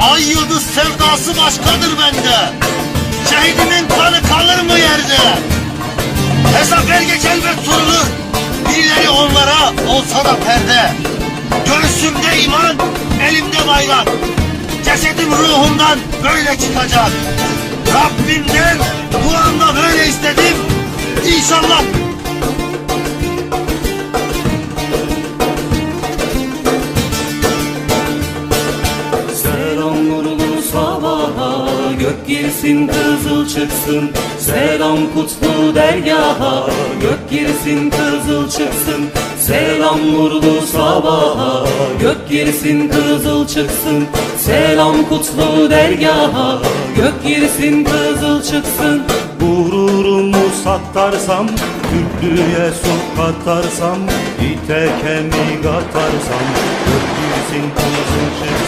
Ay yıldız sevdası başkadır bende. Şehidimin kanı kalır mı yerde? Hesap ver geç elbet sorulur. Birileri onlara olsa da perde. Göğsümde iman, elimde bayrak. Cesedim ruhumdan böyle çıkacak. Rabbimden bu anda böyle istedim. İnşallah Gök girsin kızıl çıksın Selam kutlu dergaha. Gök girsin kızıl çıksın Selam nurlu sabaha. Gök girsin kızıl çıksın Selam kutlu dergaha. Gök girsin kızıl çıksın. Gururumu satarsam Türklüğe su katarsam İte kemik atarsam Gökyüzün kızıl çıksın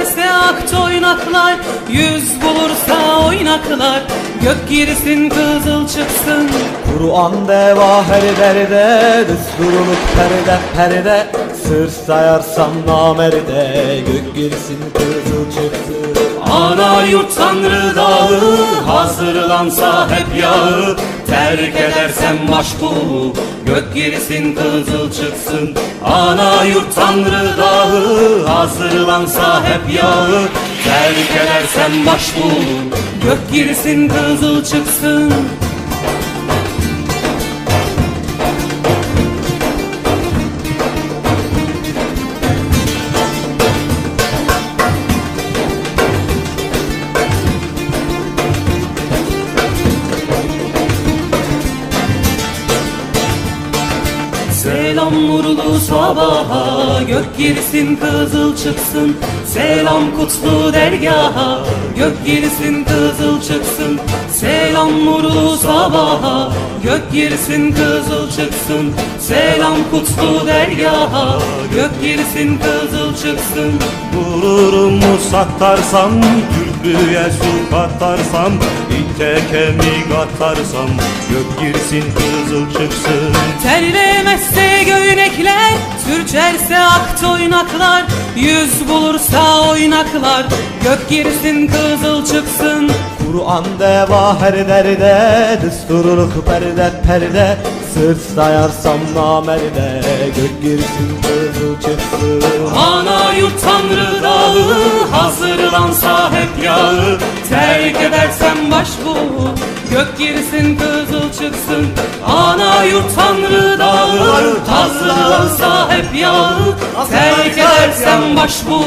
sürçerse ak toynaklar Yüz bulursa oynaklar, gök girsin kızıl çıksın. Kur'an deva her derde Desturuluk perde perde. Sır sayarsam namerde Gök girsin kızıl çıksın. Ana yurt tanrı dağı, hazırlansa hep yağı Terk edersem maşku, gök girsin kızıl çıksın. Ana yurt tanrı dağı, hazırlansa hep yağı. Terk edersem maşku, gök girsin kızıl çıksın Selam nurlu sabaha Gök girsin kızıl çıksın. Selam kutlu dergaha Gök girsin kızıl çıksın. Selam nurlu sabaha Gök girsin kızıl çıksın. Selam kutlu dergaha Gök girsin kızıl çıksın. Gururumu satarsam Türklüğe su katarsam İte kemik atarsam Gök girsin kızıl çıksın. Terlemezse göynekler, sürçerse ak toynaklar Yüz bulursa oynaklar, gök girsin kızıl çıksın. Kur'an deva her derde Desturuluk perde perde. Sır sayarsam namerde Gök girsin kızıl çıksın. Ana yurt tanrı dağı, hazırlansa hep yağı Terk edersem baş bu, gök girsin kızıl çıksın Ana yurt tanrı dağı, hazırlansa hep yağı Terk edersem baş bu,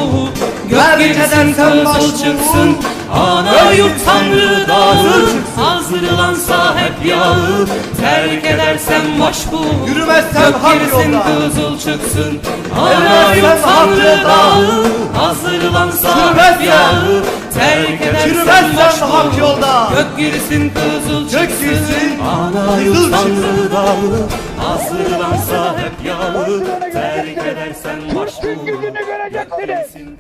gök girsin kızıl çıksın Ana yurt tanrı dağı, hazırlansa hep yağı Terk edersem baş bu, Yürümezsem gök hak yolda. kızıl çıksın Ana yurt tanrı hak yolda. dağı, hazırlansa hep yağı Terk edersem Yürümezsem baş hak bu, yolda. Gök girsin kızıl çıksın Ana yurt tanrı dağı, hazırlansa hep yağı Terk edersen baş bu, Bütün gücünü göreceksiniz. girsin